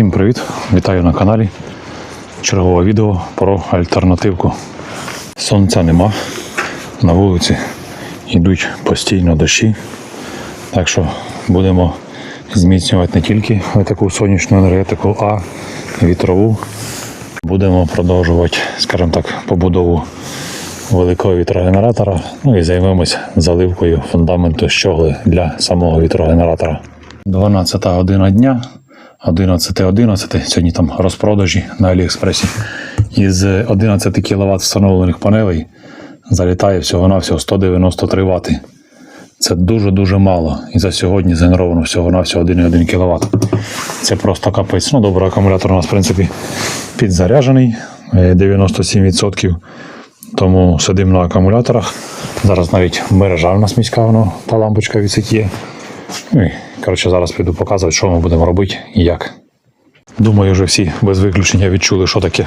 Всім привіт! Вітаю на каналі. Чергове відео про альтернативку. Сонця нема. На вулиці йдуть постійно дощі. Так що будемо зміцнювати не тільки таку сонячну енергетику, а вітрову. Будемо продовжувати, скажімо так, побудову великого вітрогенератора. Ну і займемось заливкою фундаменту щогли для самого вітрогенератора. 12 година дня, 11.11. Сьогодні там розпродажі на Аліекспресі. Із 11 кВт встановлених панелей залітає всього-навсього 193 Вт. Це дуже-дуже мало. І за сьогодні згенеровано всього-навсього 1,1 кВт. Це просто капець. Ну, добре, акумулятор у нас, в принципі, підзаряджений е, 97%. Тому сидимо на акумуляторах. Зараз навіть мережа в нас міська, воно, та лампочка відсвітіє. Ну і, коротше, зараз піду показувати, що ми будемо робити і як. Думаю, вже всі без виключення відчули, що таке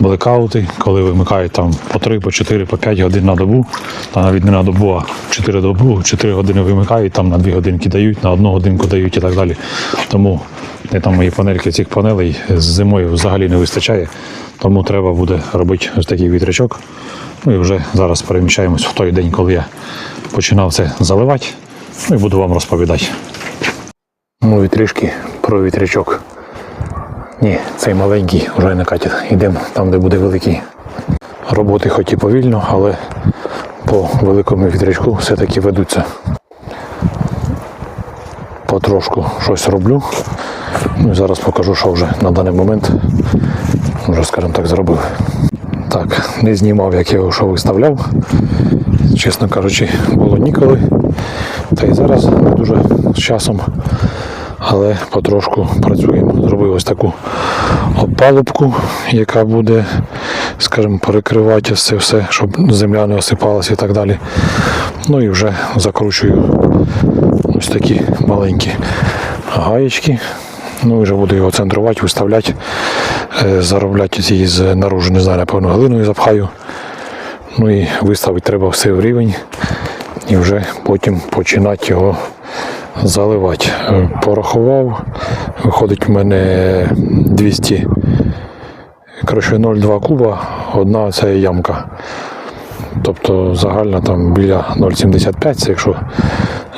блекаути, коли вимикають там по 3, по 4, по 5 годин на добу, та навіть не на добу, а 4 добу, 4 години вимикають, там на 2 годинки дають, на 1 годинку дають і так далі. Тому де там мої панельки цих панелей з зимою взагалі не вистачає. Тому треба буде робити ось такий вітрячок. Ну і вже зараз переміщаємось в той день, коли я починав це заливати. Ну і буду вам розповідати. Ну трішки про вітрячок. Ні, цей маленький вже не катить. Йдемо там, де буде великий. Роботи хоч і повільно, але по великому вітрячку все-таки ведуться. Потрошку щось роблю. Ну і зараз покажу, що вже на даний момент вже, скажімо так, зробив. Так, не знімав, як я його що виставляв. Чесно кажучи, було ніколи. Та й зараз дуже з часом. Але потрошку працюємо. Зробив ось таку опалубку, яка буде, скажімо, перекривати це все, щоб земля не осипалася і так далі. Ну і вже закручую ось такі маленькі гаєчки. Ну і вже буду його центрувати, виставляти, е, заробляти ці з наружу, не знаю, напевно, глиною запхаю. Ну і виставити треба все в рівень і вже потім починати його заливати. Е, Порахував, виходить в мене 200, коротше 0,2 куба, одна ця ямка. Тобто загальна там біля 0,75, це якщо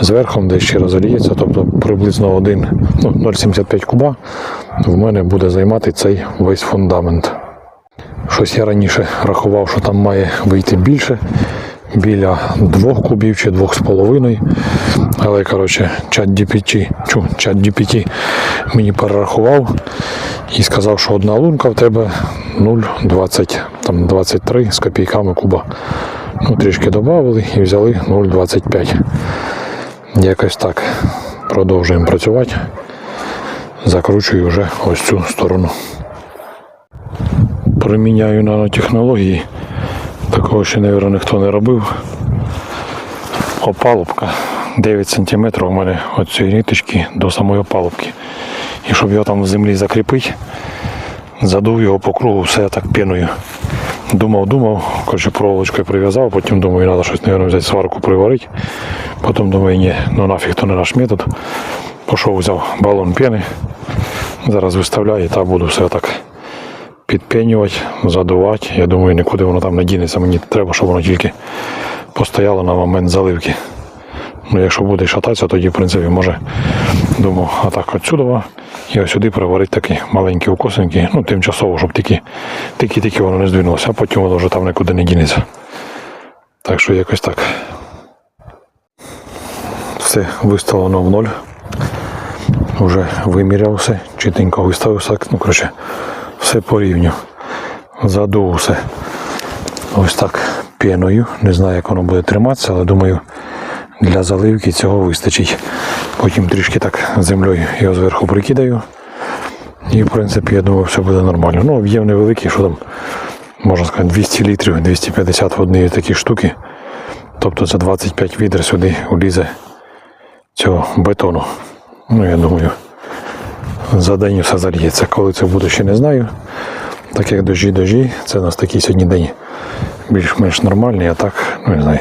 зверху десь ще розоліється, тобто приблизно один, ну, 0,75 куба в мене буде займати цей весь фундамент. Щось я раніше рахував, що там має вийти більше, біля двох кубів чи двох з половиною. Але коротше, чат GPT, чу, чат GPT мені перерахував і сказав, що одна лунка в тебе 0,20, там 23 з копійками куба. Ну, трішки додали і взяли 0,25. Якось так. Продовжуємо працювати. Закручую вже ось цю сторону. Приміняю нанотехнології. Такого ще, мабуть, ніхто не робив. Опалубка 9 см у мене від цієї ниточки до самої опалубки. І щоб його там в землі закріпити, задув його по кругу, все так піною. Думав, думав, коротше, проволочкою прив'язав, потім думаю, треба щось, мабуть, взяти сварку приварити. Потім думаю, ні, ну нафіг то не наш метод. Пішов, взяв балон піни. Зараз виставляю і так буду все так підпенювати, задувати. Я думаю, нікуди воно там не дінеться. Мені треба, щоб воно тільки постояло на момент заливки. Ну, якщо буде шататися, тоді, в принципі, може, думав, а так отсюди і сюди приварити такі маленькі укосинки, ну, тимчасово, щоб тільки, тільки, тільки воно не здвинулося, а потім воно вже там нікуди не дінеться. Так що якось так. Все виставлено в ноль. Вже виміряв все, чітенько виставив все. Ну, коротше, все по рівню. Задув все. Ось так піною. Не знаю, як воно буде триматися, але думаю, для заливки цього вистачить. Потім трішки так землею його зверху прикидаю. І в принципі, я думаю, все буде нормально. Ну, об'єм невеликий, що там, можна сказати, 200 літрів, 250 в одній такій штуки. Тобто це 25 відер сюди улізе цього бетону. Ну, я думаю, за день все зальється. Коли це буде, ще не знаю. Так як дожі дожі, це у нас такий сьогодні день більш-менш нормальний, а так, ну не знаю.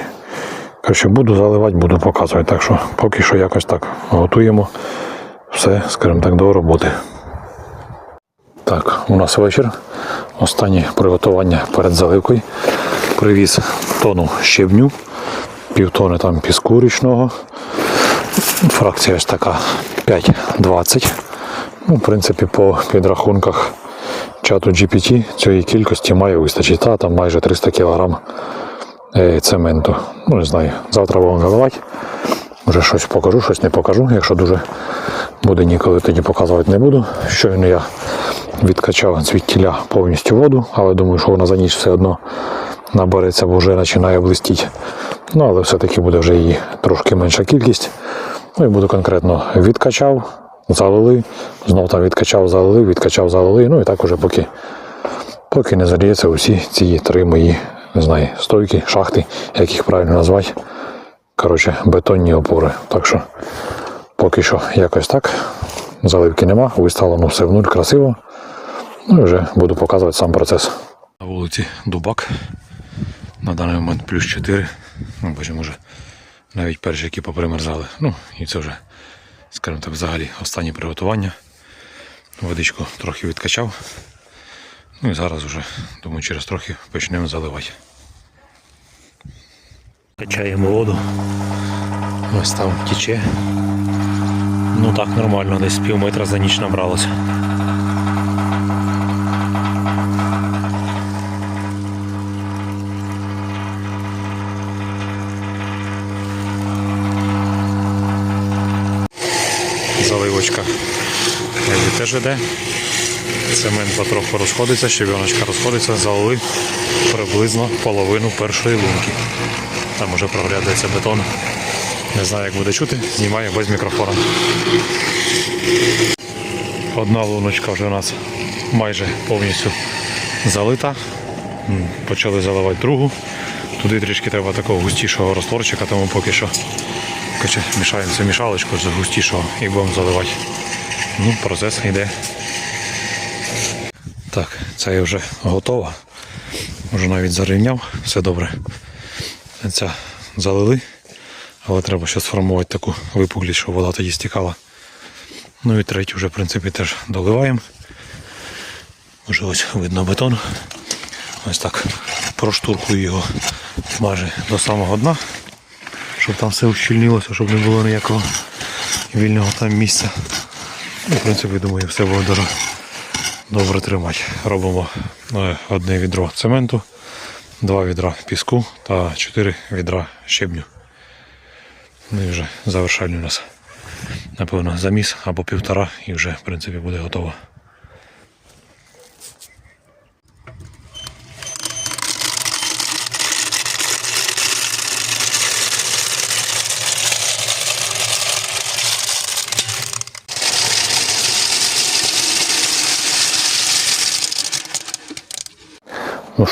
Коротше, буду заливати, буду показувати. Так що поки що якось так готуємо все, скажімо так, до роботи. Так, у нас вечір. Останнє приготування перед заливкою. Привіз тону щебню, півтони там піску річного. Фракція ось така 5,20. Ну, в принципі, по підрахунках чату GPT цієї кількості має вистачити. Та там майже 300 кг е, цементу. Ну, не знаю, завтра будемо заливати. Вже щось покажу, щось не покажу. Якщо дуже буде ніколи, тоді показувати не буду. Щойно я відкачав звідтіля повністю воду, але думаю, що вона за ніч все одно набереться, бо вже починає блистіти. Ну, але все-таки буде вже її трошки менша кількість. Ну і буду конкретно відкачав, залили, знов там відкачав, залили, відкачав, залили. Ну і так уже поки, поки не заліється усі ці три мої, не знаю, стойки, шахти, як їх правильно назвати. Коротше, бетонні опори. Так що поки що якось так. Заливки нема, виставлено все в нуль красиво. Ну і вже буду показувати сам процес. На вулиці Дубак. На даний момент плюс 4. Ну, бачимо, вже навіть перші, які попримерзали. Ну, і це вже, скажімо так, взагалі останнє приготування. Водичку трохи відкачав. Ну і зараз вже, думаю, через трохи почнемо заливати. Качаємо воду. Ось там тече. Ну так, нормально, десь пів метра за ніч набралося. Заливочка якби теж іде. Цемент потроху розходиться, щебіночка розходиться, залили приблизно половину першої лунки. Там уже проглядається бетон. Не знаю, як буде чути, знімаю без мікрофона. Одна луночка вже у нас майже повністю залита. Почали заливати другу. Туди трішки треба такого густішого розтворчика, тому поки що коротше, мішаємо цю мішалочку з густішого і будемо заливати. Ну, процес йде. Так, це вже готово. Вже навіть зарівняв, все добре. Ця залили, але треба ще сформувати таку випуклість, щоб вода тоді стікала. Ну і третю вже, в принципі, теж доливаємо. Вже ось видно бетон. Ось так проштуркую його майже до самого дна, щоб там все ущільнилося, щоб не було ніякого вільного там місця. Ну, в принципі, думаю, все буде дуже добре тримати. Робимо е, одне відро цементу, два відра піску та чотири відра щебню. Ну і вже завершальний у нас, напевно, заміс або півтора і вже, в принципі, буде готово.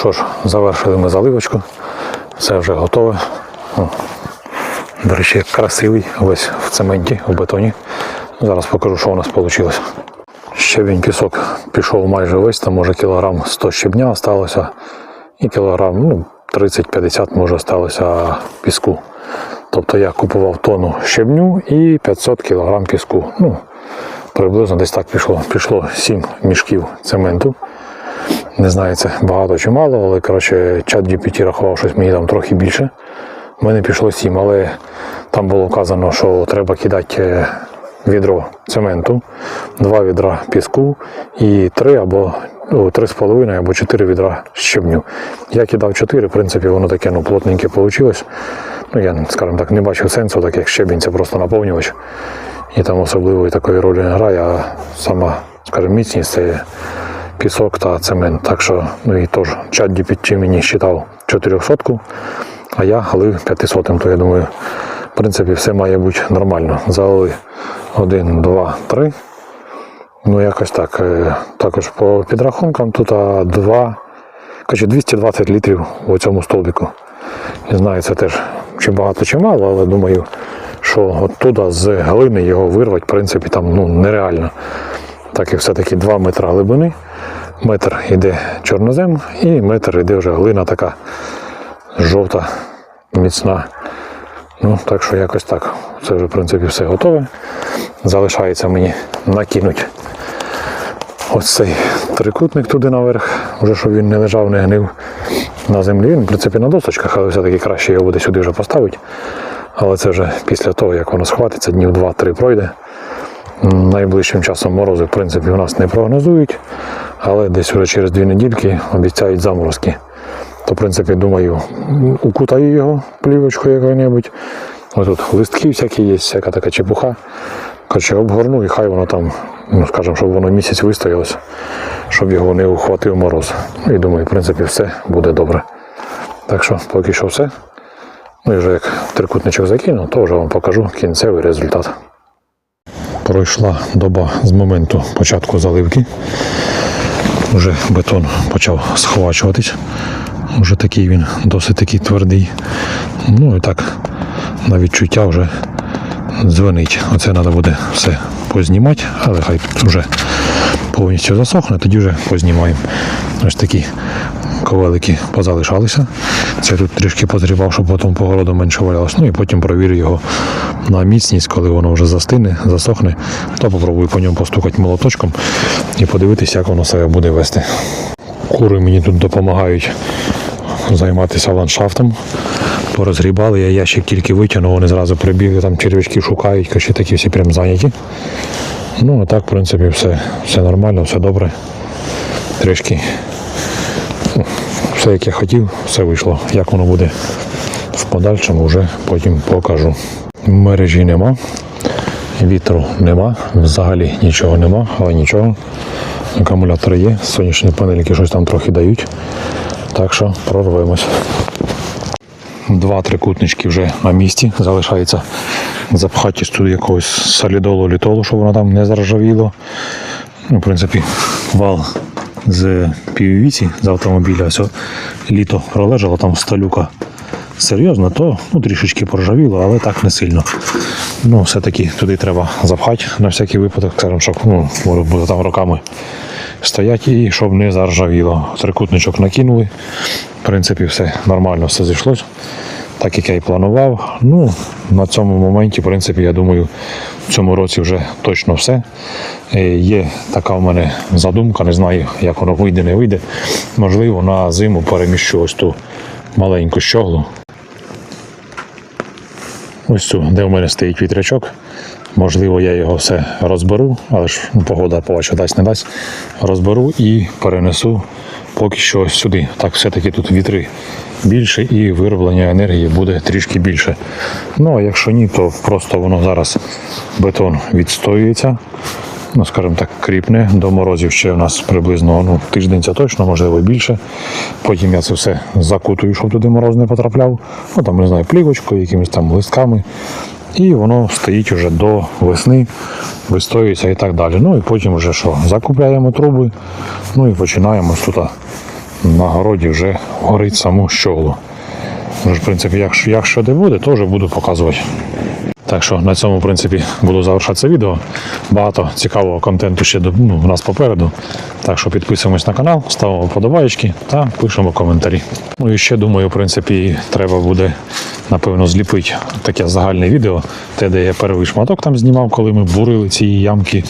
Що ж, завершили ми заливочку. Все вже готове. До речі, красивий весь в цементі, в бетоні. Зараз покажу, що у нас вийшло. Щебінь пісок пішов майже весь, там може кілограм 100 щебня осталося. І кілограм ну, 30-50 може осталося піску. Тобто я купував тонну щебню і 500 кілограм піску. Ну, приблизно десь так пішло. Пішло 7 мішків цементу. Не знаю, це багато чи мало, але коротше, чат GPT рахував щось мені там трохи більше. У мене пішло 7, але там було вказано, що треба кидати е, відро цементу, два відра піску і три або три з половиною або чотири відра щебню. Я кидав чотири, в принципі, воно таке ну, плотненьке вийшло. Ну, я, скажімо так, не бачив сенсу, так як щебінь це просто наповнювач. І там особливої такої ролі не грає, а сама, скажімо, міцність це пісок та цемент. Так що, ну і теж чат GPT мені считав 400, а я лив 500, то я думаю, в принципі, все має бути нормально. Залили 1, 2, 3. Ну, якось так. Е, Також по підрахункам тут 2, коротше, 220 літрів у цьому столбику. Не знаю, це теж чи багато, чи мало, але думаю, що от туди з глини його вирвати, в принципі, там ну, нереально. Так як все-таки 2 метри глибини, метр йде чорнозем і метр йде вже глина така жовта, міцна. Ну, так що якось так. Це вже, в принципі, все готове. Залишається мені накинути ось цей трикутник туди наверх, вже щоб він не лежав, не гнив на землі. Він, в принципі, на досочках, але все-таки краще його буде сюди вже поставити. Але це вже після того, як воно схватиться, днів 2-3 пройде. Найближчим часом морози, в принципі, у нас не прогнозують, але десь вже через дві недільки обіцяють заморозки. То, в принципі, думаю, укутаю його плівочкою якою-небудь. Ось тут листки всякі є, всяка така чепуха. Коротше, обгорну і хай воно там, ну скажімо, щоб воно місяць вистоялось, щоб його не ухватив мороз. І думаю, в принципі, все буде добре. Так що поки що все. Ну і вже як трикутничок закину, то вже вам покажу кінцевий результат. Пройшла доба з моменту початку заливки. Вже бетон почав схвачуватись. Вже такий він досить такий твердий. Ну і так на відчуття вже дзвонить. Оце треба буде все познімати, але хай вже повністю засохне, тоді вже познімаємо. Ось такі ковелики позалишалися. Це тут трішки позрівав, щоб потім по менше валялось. Ну і потім провірю його на міцність, коли воно вже застине, засохне, то попробую по ньому постукати молоточком і подивитися, як воно себе буде вести. Кури мені тут допомагають займатися ландшафтом. Порозгрібали, я ящик тільки витягнув, вони зразу прибігли, там червячки шукають, каші такі всі прям зайняті. Ну, а так, в принципі, все, все нормально, все добре. Трішки ну, все, як я хотів, все вийшло. Як воно буде в подальшому, вже потім покажу. Мережі нема, вітру нема, взагалі нічого нема, але нічого. Акумулятори є, сонячні панельки щось там трохи дають. Так що прорвемось. Два трикутнички вже на місці. Залишається запхати туди якогось солідолу літолу, щоб воно там не заржавіло. Ну, в принципі, вал з піввіці з автомобіля. Ось літо пролежало там сталюка серйозно, то ну, трішечки поржавіло, але так не сильно. Ну, все-таки туди треба запхати на всякий випадок, скажімо, щоб ну, буде там роками стоять і щоб не заржавіло. Трикутничок накинули. В принципі, все нормально, все зійшлось. Так як я і планував. Ну, на цьому моменті, в принципі, я думаю, в цьому році вже точно все. Е, Є така в мене задумка, не знаю, як воно вийде, не вийде. Можливо, на зиму переміщу ось ту маленьку щоглу. Ось цю, де в мене стоїть вітрячок. Можливо, я його все розберу, але ж ну, погода побачу, дасть не дасть. Розберу і перенесу поки що сюди. Так все-таки тут вітри більше і вироблення енергії буде трішки більше. Ну а якщо ні, то просто воно зараз бетон відстоюється. Ну, скажімо так, кріпне до морозів ще у нас приблизно ну, тиждень це точно, можливо більше. Потім я це все закутую, щоб туди мороз не потрапляв. Ну там не знаю, плівочкою, якимись там листками. І воно стоїть уже до весни, вистоюється і так далі. Ну і потім вже що? Закупляємо труби, ну і починаємо тут на городі вже горить саму щоглу. Ну, в принципі, як, як що де буде, то буду показувати. Так що на цьому, в принципі, буду завершати це відео. Багато цікавого контенту ще ну, у нас попереду. Так що підписуємось на канал, ставимо вподобаєчки та пишемо коментарі. Ну і ще думаю, в принципі, треба буде напевно зліпити таке загальне відео, те, де я перший шматок там знімав, коли ми бурили ці ямки.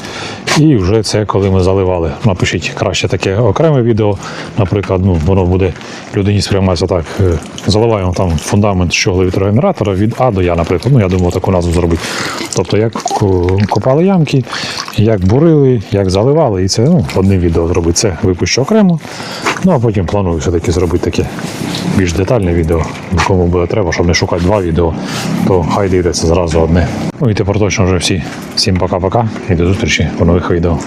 І вже це коли ми заливали. Напишіть краще таке окреме відео. Наприклад, ну, воно буде людині сприйматися так. е, Заливаємо там фундамент щогли вітрогенератора від А до Я, наприклад. Ну, я думаю, таку назву зробити. Тобто, як ко- копали ямки, як бурили, як заливали, і це ну, одне відео зробити. Це випущу окремо. Ну а потім планую все-таки зробити таке більш детальне відео, кому буде треба, щоб не шукати два відео, то хай дивляться зразу одне. Ну і тепер точно вже всі. Всім пока-пока і до зустрічі у нових відео.